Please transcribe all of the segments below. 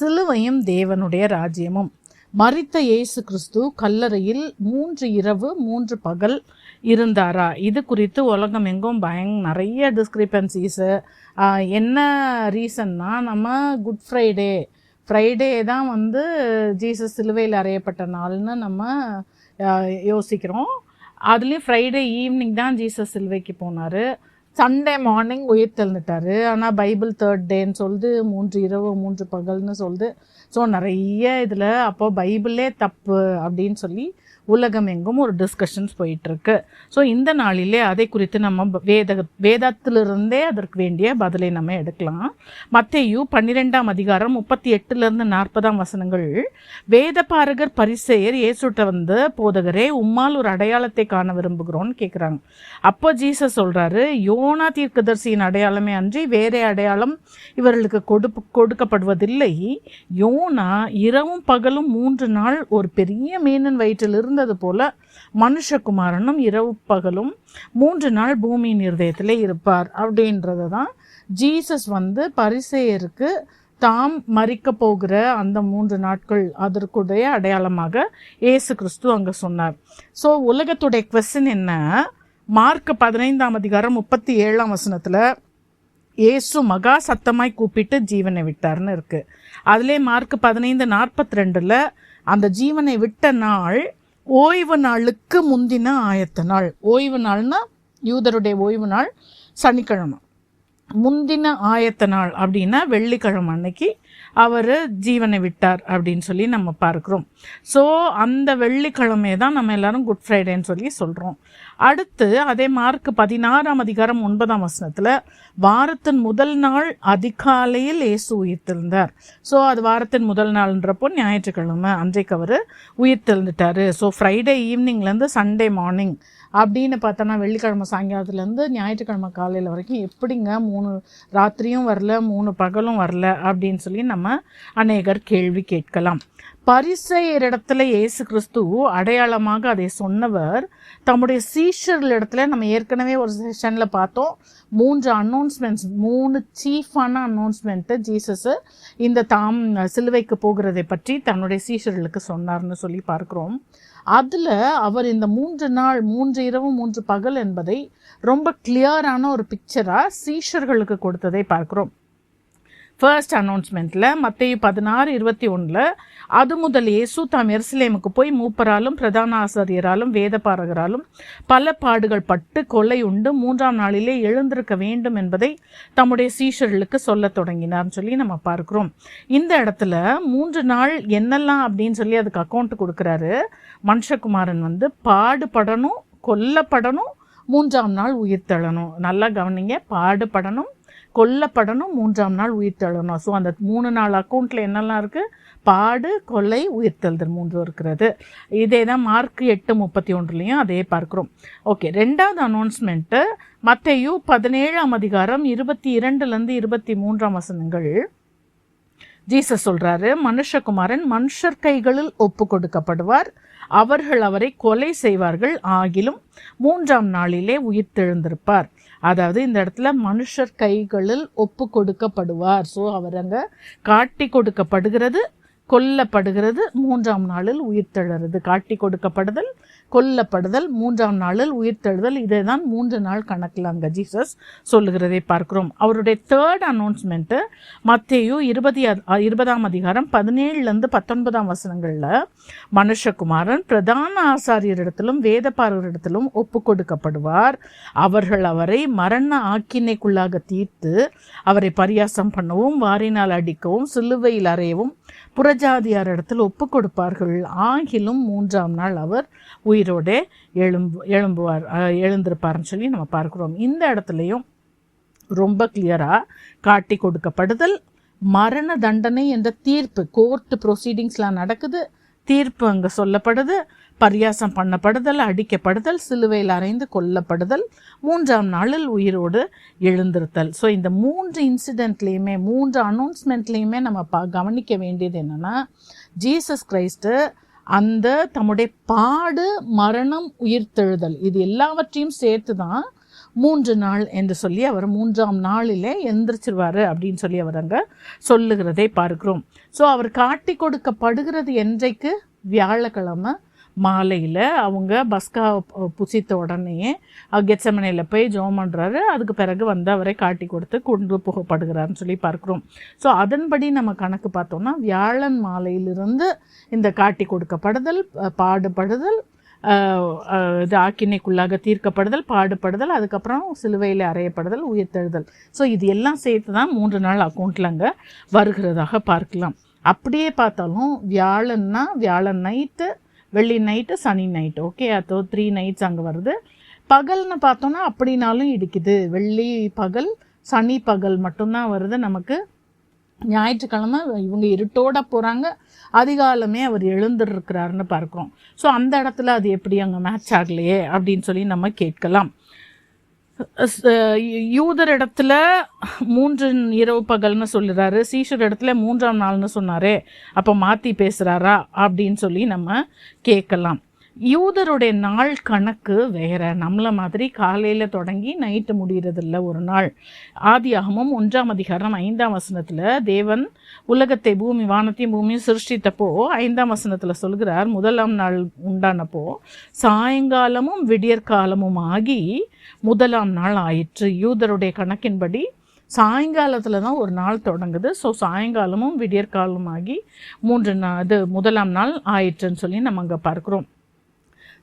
சிலுவையும் தேவனுடைய ராஜ்யமும். மறித்த இயேசு கிறிஸ்து கல்லறையில் மூன்று இரவு மூன்று பகல் இருந்தாரா? இது குறித்து உலகம் எங்கும் பயங் நிறைய டிஸ்கிரிப்பன்சிஸு என்ன ரீசன்னா நம்ம குட் ஃப்ரைடே ஃப்ரைடே தான் வந்து ஜீசஸ் சிலுவையில் அறையப்பட்ட நாள்னு நம்ம யோசிக்கிறோம். அதுலேயும் ஃப்ரைடே ஈவினிங் தான் ஜீசஸ் சிலுவைக்கு போனார். சண்டே மார்னிங் உயிர் தெழுந்துட்டார் ஆனால் பைபிள் தேர்ட் டேன்னு சொல்லுது மூன்று இரவு மூன்று பகல்னு சொல்லுது ஸோ நிறைய இதில் அப்போ பைபிளே தப்பு அப்படின்னு சொல்லி உலகம் எங்கும் ஒரு டிஸ்கஷன்ஸ் போயிட்டுருக்கு. ஸோ இந்த நாளிலே அதை குறித்து நம்ம வேத வேதத்திலிருந்தே அதற்கு வேண்டிய பதிலை நம்ம எடுக்கலாம். மத்தேயு பன்னிரெண்டாம் அதிகாரம் முப்பத்தி எட்டுலேருந்து நாற்பதாம் வசனங்கள் வேத பாரகர் பரிசெயர் இயேசுட்ட வந்து போதகரே உம்மால் ஒரு அடையாளத்தை காண விரும்புகிறோன்னு கேட்குறாங்க அப்போ ஜீசஸ் சொல்கிறாரு யோனா தீர்க்கதர்சியின் அடையாளமே அன்றி வேறே அடையாளம் இவர்களுக்கு கொடுப்பு கொடுக்கப்படுவதில்லை. யோனா இரவும் பகலும் மூன்று நாள் ஒரு பெரிய மீனின் வயிற்றிலிருந்து இருந்தது போல மனுஷகுமாரனும் இரவு பகலும் மூன்று நாள் பூமியின் இருதயத்திலே இருப்பார். அப்படின்றது தான் ஜீசஸ் வந்து பரிசேயருக்கு தாம் மறிக்க போகிற அந்த மூன்று நாட்கள் அதற்குடைய அடையாளமாக இயேசு கிறிஸ்து அங்கே சொன்னார். ஸோ உலகத்துடைய கொஸ்டின் என்ன? மார்க் பதினைந்தாம் அதிகாரம் முப்பத்தி ஏழாம் வசனத்தில் ஏசு மகா சத்தமாய் கூப்பிட்டு ஜீவனை விட்டார்னு இருக்கு. அதிலே மார்க் பதினைந்து நாற்பத்தி ரெண்டில் அந்த ஜீவனை விட்ட நாள் ஓய்வு நாளுக்கு முந்தின ஆயத்த நாள். ஓய்வு நாள்னா யூதருடைய ஓய்வு நாள் சனிக்கிழமை. முந்தின ஆயத்த நாள் அப்படின்னா வெள்ளிக்கிழமை அன்னைக்கு அவர் ஜீவனை விட்டார் அப்படின்னு சொல்லி நம்ம பார்க்குறோம். ஸோ அந்த வெள்ளிக்கிழமை தான் நம்ம எல்லாரும் குட் ஃப்ரைடேன்னு சொல்லி சொல்கிறோம் அடுத்து அதே மார்க் பதினாறாம் அதிகாரம் ஒன்பதாம் வசனத்தில் வாரத்தின் முதல் நாள் அதிகாலையில் இயேசு உயிர்த்தெழுந்தார். ஸோ அது வாரத்தின் முதல் நாள்ன்றப்போ ஞாயிற்றுக்கிழமை அன்றைக்கு அவர் உயிர்த்தெழுந்துட்டாரு. ஸோ ஃப்ரைடே ஈவினிங்லேருந்து சண்டே மார்னிங் அப்படின்னு பார்த்தோன்னா வெள்ளிக்கிழமை சாயங்காலத்துலேருந்து ஞாயிற்றுக்கிழமை காலையில் வரைக்கும் எப்படிங்க மூணு ராத்திரியும் வரல மூணு பகலும் வரல அப்படின்னு சொல்லி நம்ம அநேகர் கேள்வி கேட்கலாம். பரிசெயரிடத்துல இயேசு கிறிஸ்து அடையாளமாக அதை சொன்னவர். தம்முடைய சீஷர்கள் இடத்துல நம்ம ஏற்கனவே ஒரு செஷனில் பார்த்தோம். மூன்று அனௌன்ஸ்மெண்ட்ஸ் மூணு சீஃபான அனௌன்ஸ்மெண்ட்டு ஜீசஸ் இந்த தாம் சிலுவைக்கு போகிறதை பற்றி தன்னுடைய சீஷர்களுக்கு சொன்னார்னு சொல்லி பார்க்குறோம். அதில் அவர் இந்த மூன்று நாள் மூன்று இரவு மூன்று பகல் என்பதை ரொம்ப கிளியரான ஒரு பிக்சராக சீஷர்களுக்கு கொடுத்ததை பார்க்குறோம். ஃபர்ஸ்ட் அனௌன்ஸ்மெண்ட்டில் மத்திய பதினாறு இருபத்தி ஒன்றில் அது முதல் இயேசு தாம் எருசலேமுக்கு போய் மூப்பராலும் பிரதான ஆசாரியராலும் வேதபாரகராலும் பல பாடுகள் பட்டு கொலை உண்டு. மூன்றாம் நாளிலே எழுந்திருக்க வேண்டும் என்பதை தம்முடைய சீஷர்களுக்கு சொல்ல தொடங்கினார்னு சொல்லி நம்ம பார்க்குறோம். இந்த இடத்துல மூன்று நாள் என்னெல்லாம் அப்படின்னு சொல்லி அதுக்கு அக்கௌண்ட் கொடுக்குறாரு. மனுஷகுமாரன் வந்து பாடுபடணும் கொல்லப்படணும் மூன்றாம் நாள் உயிர்த்தெழணும். நல்லா கவனிங்க பாடுபடணும் கொல்லப்படணும் மூன்றாம் நாள் உயிர்த்தெழணும் ஸோ அந்த மூணு நாள் அக்கௌண்ட்டில் என்னெல்லாம் இருக்குது பாடு கொலை உயிர்த்தெழுதல் மூன்று இருக்கிறது. இதே தான் மார்க் எட்டு முப்பத்தி ஒன்றுலையும் அதே பார்க்குறோம். ஓகே ரெண்டாவது அனௌன்ஸ்மெண்ட்டு மத்தேயு பதினேழாம் அதிகாரம் இருபத்தி இரண்டுலேருந்து இருபத்தி மூன்றாம் வசனங்கள். ஜீசஸ் சொல்கிறாரு மனுஷகுமாரன் மனுஷர் கைகளில் ஒப்பு கொடுக்கப்படுவார் அவர்கள் அவரை கொலை செய்வார்கள். ஆகிலும் மூன்றாம் நாளிலே உயிர்த்தெழுந்திருப்பார் அதாவது இந்த இடத்துல மனுஷர் கைகளில் ஒப்பு கொடுக்கப்படுவார். ஸோ அவர் அங்கே காட்டி கொடுக்கப்படுகிறது கொல்லப்படுகிறது மூன்றாம் நாளில் உயிர்த்தெழுறது காட்டி கொடுக்கப்படுதல் கொல்லப்படுதல் மூன்றாம் நாளில் உயிர்த்தெழுதல் இதை தான் மூன்று நாள் கணக்கில் அங்கே ஜீசஸ் சொல்லுகிறதை பார்க்கிறோம். அவருடைய தேர்ட் அனௌன்ஸ்மெண்ட்டு மத்தேயு இருபது இருபதாம் அதிகாரம் பதினேழுலேருந்து பத்தொன்பதாம் வசனங்களில் மனுஷகுமாரன் பிரதான ஆசாரியரிடத்திலும் வேதப்பாரரிடத்திலும் ஒப்பு கொடுக்கப்படுவார். அவர்கள் அவரை மரண ஆக்கினைக்குள்ளாக தீர்த்து அவரை பரியாசம் பண்ணவும் வாரினால் அடிக்கவும் சிலுவையில் அறையவும் புறஜாதியாரிடத்தில் ஒப்பு கொடுப்பார்கள். ஆகிலும் மூன்றாம் நாள் அவர் உயிர் உயிரோடே எழும்பு எழும்புவார் எழுந்திருப்பாருன்னு எழுந்திருப்பார்னு சொல்லி நம்ம பார்க்குறோம். இந்த இடத்துலையும் ரொம்ப கிளியராக காட்டி கொடுக்கப்படுதல் மரண தண்டனை என்ற தீர்ப்பு கோர்ட் ப்ரொசீடிங்ஸ்லாம் நடக்குது தீர்ப்பு அங்கே சொல்லப்படுது பரியாசம் பண்ணப்படுதல் அடிக்கப்படுதல் சிலுவையில் அறைந்து கொல்லப்படுதல் மூன்றாம் நாளில் உயிரோடு எழுந்திருத்தல். ஸோ இந்த மூன்று இன்சிடெண்ட்லேயுமே மூன்று அனௌன்ஸ்மெண்ட்லேயுமே நம்ம பா கவனிக்க வேண்டியது என்னென்னா ஜீசஸ் கிரைஸ்ட்டு அந்த தம்முடைய பாடு மரணம் உயிர்த்தெழுதல் இது எல்லாவற்றையும் சேர்த்து தான் மூன்று நாள் என்று சொல்லி அவர் மூன்றாம் நாளிலே எந்திரிச்சிருவார் அப்படின்னு சொல்லி அவர் அங்கே சொல்லுகிறதை பார்க்கிறோம். ஸோ அவர் காட்டி கொடுக்கப்படுகிறது என்றைக்கு? வியாழக்கிழமை. மாலையில் அவங்க பஸ்கா புசித்த உடனேயே கெச்சமனையில் போய் ஜோம் பண்ணுறாரு அதுக்கு பிறகு வந்து அவரை காட்டி கொடுத்து கொண்டு போகப்படுகிறாருன்னு சொல்லி பார்க்குறோம். ஸோ அதன்படி நம்ம கணக்கு பார்த்தோம்னா வியாழன் மாலையிலிருந்து இந்த காட்டி கொடுக்கப்படுதல் பாடுபடுதல் இது ஆக்கினைக்குள்ளாக தீர்க்கப்படுதல் பாடுபடுதல் அதுக்கப்புறம் சிலுவையில் அறையப்படுதல் உயிர்த்தெழுதல். ஸோ இது எல்லாம் சேர்த்து தான் மூன்று நாள் அக்கௌண்ட்டில் அங்கே வருகிறதாக பார்க்கலாம். அப்படியே பார்த்தாலும் வியாழன்னா வியாழன் நைட்டு வெள்ளி நைட்டு சனி நைட்டு ஓகே அதோ த்ரீ நைட்ஸ் அங்கே வருது. பகல்னு பார்த்தோன்னா அப்படினாலும் இடிக்குது. வெள்ளி பகல் சனி பகல் மட்டும்தான் வருது நமக்கு. ஞாயிற்றுக்கிழமை இவங்க இருட்டோட போகிறாங்க அதிகாலமே அவர் எழுந்திருக்கிறாருன்னு பார்க்குறோம். ஸோ அந்த இடத்துல அது எப்படி அங்கே மேட்ச் ஆகலையே அப்படின்னு சொல்லி நம்ம கேட்கலாம். யூதர் இடத்துல மூன்று இரவு பகல்னு சொல்லுறாரு சீஷர் இடத்துல மூன்றாம் நாள்னு சொன்னாரே அப்போ மாற்றி பேசுகிறாரா அப்படின்னு சொல்லி நம்ம கேட்கலாம். யூதருடைய நாள் கணக்கு வேற. நம்மளை மாதிரி காலையில் தொடங்கி நைட்டு முடிகிறதில்ல ஒரு நாள். ஆதியாகமும் ஒன்றாம் அதிகாரம் ஐந்தாம் வசனத்தில் தேவன் உலகத்தை பூமி வானத்தையும் பூமியும் சிருஷ்டித்தப்போ ஐந்தாம் வசனத்தில் சொல்கிறார் முதலாம் நாள் உண்டானப்போ சாயங்காலமும் விடியற்காலமும் ஆகி முதலாம் நாள் ஆயிற்று. யூதருடைய கணக்கின்படி சாயங்காலத்தில் தான் ஒரு நாள் தொடங்குது. ஸோ சாயங்காலமும் விடியற்காலமும் ஆகி மூன்று நாள் இது முதலாம் நாள் ஆயிற்றுன்னு சொல்லி நம்ம அங்கே பார்க்குறோம்.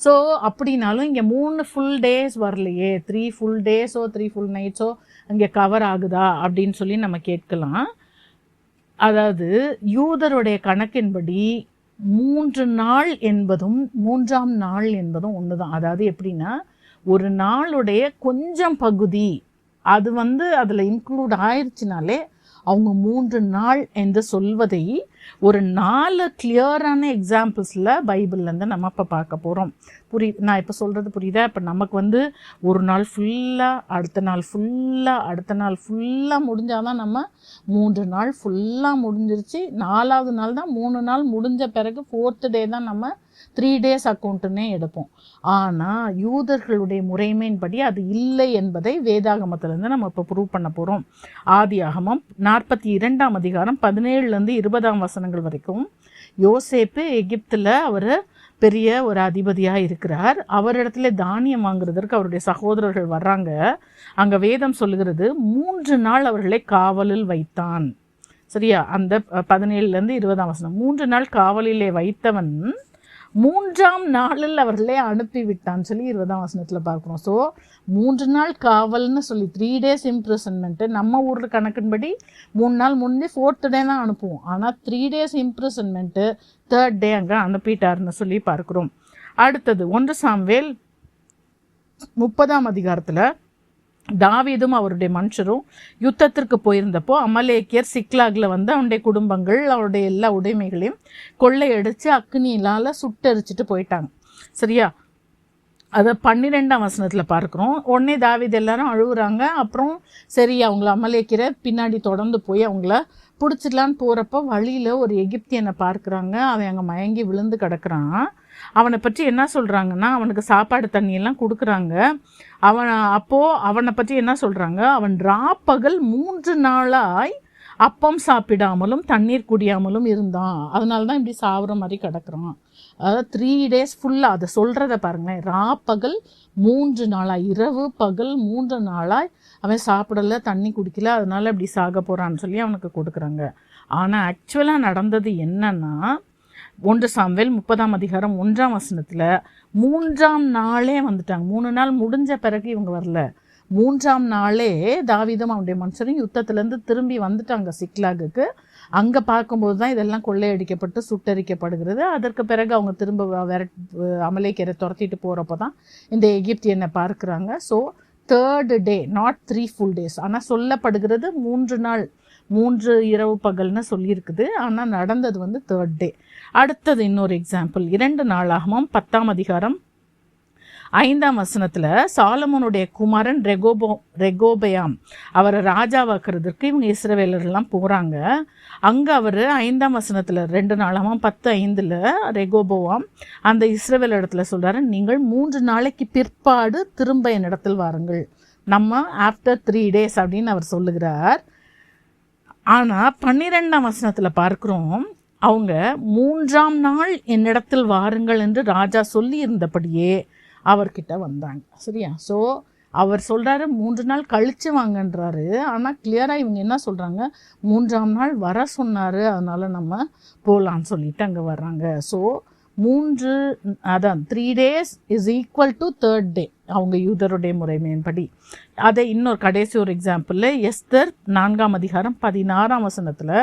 ஸோ அப்படின்னாலும் இங்கே மூணு ஃபுல் டேஸ் வரலையே. த்ரீ ஃபுல் டேஸோ த்ரீ ஃபுல் நைட்ஸோ அங்கே கவர் ஆகுதா? அப்படின்னு சொல்லி நம்ம கேட்கலாம். அதாவது யூதருடைய கணக்கின்படி மூன்று நாள் என்பதும் மூன்றாம் நாள் என்பதும் ஒன்று தான் அதாவது எப்படின்னா ஒரு நாளுடைய கொஞ்சம் பகுதி அது வந்து அதில் இன்க்ளூட் ஆயிடுச்சுனாலே அவங்க மூன்று நாள் என்று சொல்வதை ஒரு நாலு கிளியரான எக்ஸாம்பிள்ஸில் பைபிள்லேருந்து நம்ம இப்போ பார்க்க போகிறோம் புரி நான் இப்போ சொல்கிறது புரியுதா? இப்போ நமக்கு வந்து ஒரு நாள் ஃபுல்லாக அடுத்த நாள் ஃபுல்லாக அடுத்த நாள் ஃபுல்லாக முடிஞ்சால் தான் நம்ம மூன்று நாள் ஃபுல்லாக முடிஞ்சிருச்சு. நாலாவது நாள் தான் மூணு நாள் முடிஞ்ச பிறகு ஃபோர்த்து டே தான் நம்ம த்ரீ டேஸ் அக்கௌண்ட்டுன்னே எடுப்போம். ஆனால் யூதர்களுடைய முறைமையின்படி அது இல்லை என்பதை வேதாகமத்திலேருந்து நம்ம இப்போ ப்ரூவ் பண்ண போகிறோம் ஆதி ஆகமம் நாற்பத்தி இரண்டாம் அதிகாரம் பதினேழுலேருந்து இருபதாம் வசனங்கள் வரைக்கும் யோசேப்பு எகிப்தில் அவர் பெரிய ஒரு அதிபதியாக இருக்கிறார். அவரிடத்துல தானியம் வாங்குறதற்கு அவருடைய சகோதரர்கள் வர்றாங்க. அங்கே வேதம் சொல்லுகிறது மூன்று நாள் அவர்களை காவலில் வைத்தான். சரியா? அந்த பதினேழுலேருந்து இருபதாம் வசனம். மூன்று நாள் காவலிலே வைத்தவன் மூன்றாம் நாளில் அவர்களே அனுப்பி விட்டான்னு சொல்லி இருபதாம் வசனத்தில் பார்க்குறோம். ஸோ மூன்று நாள் காவல்னு சொல்லி த்ரீ டேஸ் இம்ப்ரெசன்மெண்ட்டு நம்ம ஊரில் கணக்கின்படி மூணு நாள் முன்னே ஃபோர்த்து டே தான் அனுப்புவோம். ஆனால் three days imprisonment third day அங்கே அனுப்பிட்டாருன்னு சொல்லி பார்க்குறோம். அடுத்தது ஒன்று சாம்வேல் முப்பதாம் அதிகாரத்தில் தாவீதும் அவருடைய மனுஷரும் யுத்தத்திற்கு போயிருந்தப்போ அமலேக்கியர் சிக்லாகில் வந்து அவனுடைய குடும்பங்கள் அவருடைய எல்லா உடைமைகளையும் கொள்ளையடித்து அக்னியிலால் சுட்டரிச்சிட்டு போயிட்டாங்க. சரியா? அதை பன்னிரெண்டாம் வசனத்தில் பார்க்குறோம். உடனே தாவீது எல்லாரும் அழுகுறாங்க. அப்புறம் சரி அவங்கள அமலேக்கிற பின்னாடி தொடர்ந்து போய் அவங்கள பிடிச்சிடலான்னு போகிறப்ப வழியில் ஒரு எகிப்தியனை பார்க்குறாங்க. அவன் அங்கே மயங்கி விழுந்து கிடக்குறான். அவனை பற்றி என்ன சொல்கிறாங்கன்னா அவனுக்கு சாப்பாடு தண்ணியெல்லாம் கொடுக்குறாங்க. அவன் அப்போது அவனை பற்றி என்ன சொல்கிறாங்க அவன் ராப்பகல் மூன்று நாளாய் அப்பம் சாப்பிடாமலும் தண்ணீர் குடியாமலும் இருந்தான். அதனால தான் இப்படி சாவுற மாதிரி கிடக்குறான். அதாவது த்ரீ டேஸ் ஃபுல்லாக அதை சொல்கிறத பாருங்களேன். ராப்பகல் மூன்று நாளாய் இரவு பகல் மூன்று நாளாய் அவன் சாப்பிடல தண்ணி குடிக்கல அதனால இப்படி சாக போகிறான்னு சொல்லி அவனுக்கு கொடுக்குறாங்க. ஆனால் ஆக்சுவலாக நடந்தது என்னன்னா ஒன்று சாம்வேல் முப்பதாம் அதிகாரம் ஒன்றாம் வசனத்தில் மூன்றாம் நாளே வந்துட்டாங்க. மூணு நாள் முடிஞ்ச பிறகு இவங்க வரல. மூன்றாம் நாளே தாவிதம் அவனுடைய மனுஷரும் யுத்தத்துலேருந்து திரும்பி வந்துட்டாங்க சிக்லாகுக்கு. அங்கே பார்க்கும்போது தான் இதெல்லாம் கொள்ளையடிக்கப்பட்டு சுட்டரிக்கப்படுகிறது. அதற்கு பிறகு அவங்க திரும்ப விரட் அமலேக்கரை துரத்திட்டு போகிறப்ப தான் இந்த எகிப்தியனை பார்க்குறாங்க. So third day not three full days ஆனால் சொல்லப்படுகிறது மூன்று நாள் மூன்று இரவு பகல்னு சொல்லியிருக்குது. ஆனால் நடந்தது வந்து தேர்ட் டே அடுத்தது இன்னொரு எக்ஸாம்பிள் இரண்டு நாளாகவும் பத்தாம் அதிகாரம் ஐந்தாம் வசனத்தில் சாலமோனுடைய குமாரன் ரெகோபோ ரெகோபயாம். அவரை ராஜாவாக்குறதுக்கு இவங்க இஸ்ரவேலர்லாம் போகிறாங்க அங்கே அவர் ஐந்தாம் வசனத்தில் ரெண்டு நாளாகவும் பத்து ஐந்தில் ரெகோபோவாம். அந்த இஸ்ரவேல் இடத்துல சொல்கிறாரு நீங்கள் மூன்று நாளைக்கு பிற்பாடு திரும்ப என்னிடத்தில் வாருங்கள். நம்ம ஆஃப்டர் த்ரீ டேஸ் அப்படின்னு அவர் சொல்லுகிறார். ஆனால் பன்னிரெண்டாம் வசனத்தில் பார்க்குறோம் அவங்க மூன்றாம் நாள் என்னிடத்தில் வாருங்கள் என்று ராஜா சொல்லி இருந்தபடியே அவர்கிட்ட வந்தாங்க. சரியா? ஸோ அவர் சொல்கிறாரு மூன்று நாள் கழித்து வாங்கன்றாரு. ஆனால் கிளியராக இவங்க என்ன சொல்கிறாங்க மூன்றாம் நாள் வர சொன்னார் அதனால் நம்ம போகலான்னு சொல்லிட்டு அங்கே வர்றாங்க. ஸோ மூன்று அதான் three days is equal to third day அவங்க யூதருடைய முறைமையின்படி. அதை இன்னொரு கடைசி ஒரு எக்ஸாம்பிளில் எஸ்தர் நான்காம் அதிகாரம் பதினாறாம் வசனத்தில்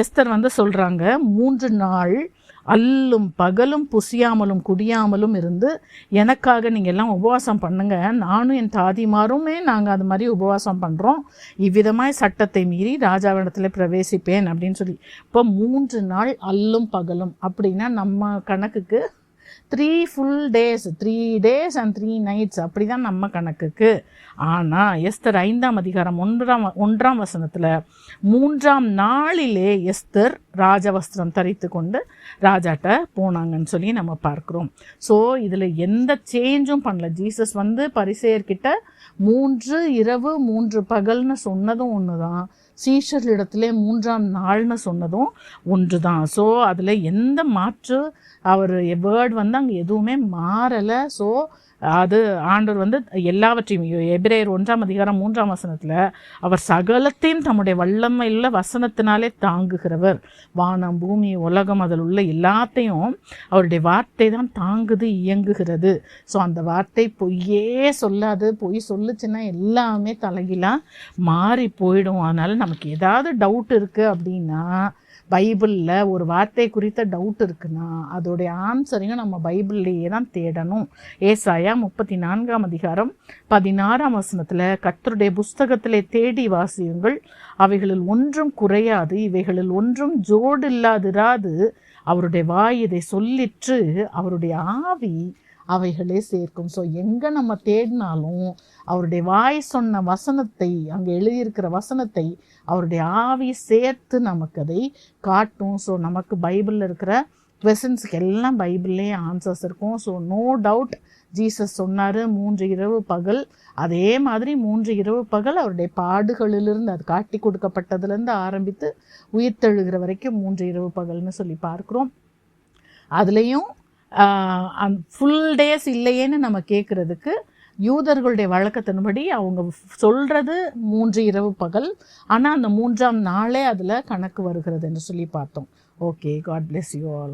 எஸ்தர் வந்து சொல்கிறாங்க மூன்று நாள் அல்லும் பகலும் புசியாமலும் குடியாமலும் இருந்து எனக்காக நீங்கள் எல்லாம் உபவாசம் பண்ணுங்க. நானும் என் தாதிமாருமே நாங்கள் அது மாதிரி உபவாசம் பண்ணுறோம் இவ்விதமாய் சட்டத்தை மீறி ராஜாவிடத்தில் பிரவேசிப்பேன் அப்படின்னு சொல்லி. இப்போ மூன்று நாள் அல்லும் பகலும் அப்படின்னா நம்ம கணக்குக்கு three full days three days and three nights அப்படி தான் நம்ம கணக்குக்கு. ஆனால் எஸ்தர் ஐந்தாம் அதிகாரம் ஒன்றாம் ஒன்றாம் வசனத்தில் மூன்றாம் நாளிலே எஸ்தர் ராஜவஸ்திரம் தரித்து கொண்டு ராஜாட்ட போனாங்கன்னு சொல்லி நம்ம பார்க்குறோம். ஸோ இதில் எந்த சேஞ்சும் பண்ணல. ஜீசஸ் வந்து பரிசெயர்கிட்ட மூன்று இரவு மூன்று பகல்னு சொன்னதும் ஒன்று தான் இடத்துல மூன்றாம் நாள்னு சொன்னதும் ஒன்று தான் ஸோ அதில் எந்த மாற்று அவர் வேர்ட் வந்து அங்கே எதுவுமே மாறலை. ஸோ அது ஆண்டவர் வந்து எல்லாவற்றையும் எபிரேயர் ஒன்றாம் அதிகாரம் மூன்றாம் வசனத்தில் அவர் சகலத்தையும் தம்முடைய வல்லமையுள்ள வசனத்தினாலே தாங்குகிறவர். வானம் பூமி உலகம் அதில் உள்ள எல்லாத்தையும் அவருடைய வார்த்தை தான் தாங்குது இயங்குகிறது. ஸோ அந்த வார்த்தை பொய்யே சொல்லாது பொய் சொல்லுச்சுன்னா எல்லாமே தலைகிலாம் மாறி போயிடும். அதனால் நமக்கு ஏதாவது டவுட் இருக்குது அப்படின்னா பைபிளில் ஒரு வார்த்தை குறித்த டவுட் இருக்குன்னா அதோடைய ஆன்சரையும் நம்ம பைபிள்லேயே தான் தேடணும். ஏசாயா முப்பத்தி நான்காம் அதிகாரம் பதினாறாம் வசனத்தில் கத்தருடைய புஸ்தகத்திலே தேடி வாசியுங்கள். அவைகளில் ஒன்றும் குறையாது இவைகளில் ஒன்றும் ஜோடு இல்லாதிராது அவருடைய வாய் இதை சொல்லிற்று. அவருடைய ஆவி அவைகளே சேர்க்கும். ஸோ எங்கே நம்ம தேடினாலும் அவருடைய வாய் சொன்ன வசனத்தை அங்கே எழுதியிருக்கிற வசனத்தை அவருடைய ஆவி சேர்த்து நமக்கு அதை காட்டும். ஸோ நமக்கு பைபிளில் இருக்கிற கொஸ்டின்ஸுக்கு எல்லாம் பைபிள்லேயே ஆன்சர்ஸ் இருக்கும். ஸோ நோ டவுட் ஜீசஸ் சொன்னார் மூன்று இரவு பகல். அதே மாதிரி மூன்று இரவு பகல் அவருடைய பாடுகளிலிருந்து அது காட்டி கொடுக்கப்பட்டதுலேருந்து ஆரம்பித்து உயிர்த்தெழுகிற வரைக்கும் மூன்று இரவு பகல்னு சொல்லி பார்க்குறோம். அதுலேயும் ஃபுல் டேஸ் இல்லையேன்னு நம்ம கேட்குறதுக்கு யூதர்களுடைய வழக்கத்தின்படி அவங்க சொல்கிறது மூன்று இரவு பகல். ஆனால் அந்த மூன்றாம் நாளே அதில் கணக்கு வருகிறது என்று சொல்லி பார்த்தோம். Okay God bless you all